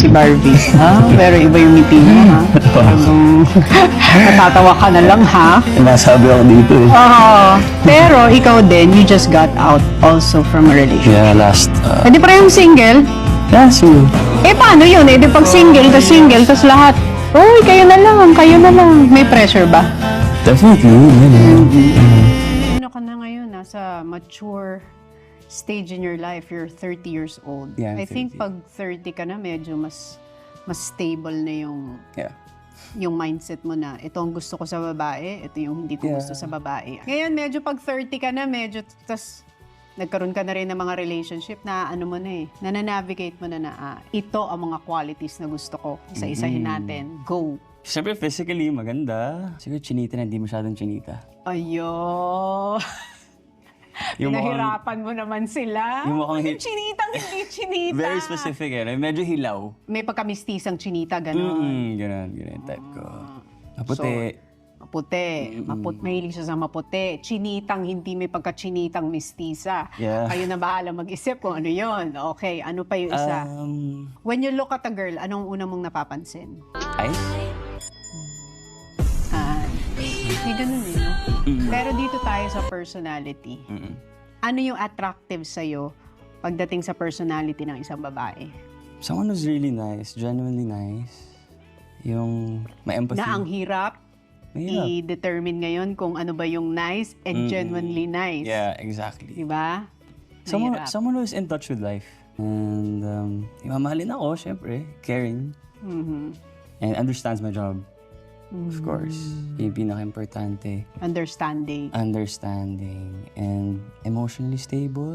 si Barbie. Ha? Pero iba yung ngiti mo, ha? Talagang natatawa ka na lang, ha? Nasabi ako dito eh. Oo. Pero ikaw din, you just got out also from a relationship. Yeah, last, uh, Pwede pa yung single? yeah, so, Eh, paano yun? Eh, di pag single, tas single, tas lahat. Uy, kayo na lang, kayo na lang. May pressure ba? definitely, yun eh. Ano ka na ngayon, nasa mature stage in your life, you're 30 years old. Yeah, I think 30. pag 30 ka na, medyo mas mas stable na yung Yeah. yung mindset mo na ito ang gusto ko sa babae, ito yung hindi ko Yeah. gusto sa babae. Ngayon, medyo pag 30 ka na, medyo tas nagkaroon ka na rin ng mga relationship na ano mo na eh, na navigate mo na na ah, ito ang mga qualities na gusto ko. Isa-isahin natin. Go! Siyempre, physically, maganda. Siguro, chinita na, hindi masyadong chinita. Ayo. Yung Pinahirapan mo naman sila. Yung mukhang hit- chinitang hindi chinita. Very specific eh. Medyo hilaw. May pagkamistisang chinita, gano'n. Mm, ganun, ganun type ko. Maputi. Maputi. Maput, mahilig siya sa maputi. Chinitang, hindi may pagka-chinitang mistisa. Yeah. Kayo na bahala mag-isip kung ano yon. Okay, ano pa yung isa? Um, When you look at a girl, anong una mong napapansin? ay? May ganun eh, no? Mm. Pero dito tayo sa personality. Mm-mm. Ano yung attractive sa'yo pagdating sa personality ng isang babae? Someone who's really nice, genuinely nice. Yung may empathy. Na ang hirap Mahirap. i-determine ngayon kung ano ba yung nice and Mm. genuinely nice. Yeah, exactly. Diba? Someone, Mahirap. someone who's in touch with life. And um, imamahalin ako, syempre. Caring. Mhm. And understands my job. Of course. Mm. Yung pinaka-importante. Understanding. Understanding. And emotionally stable.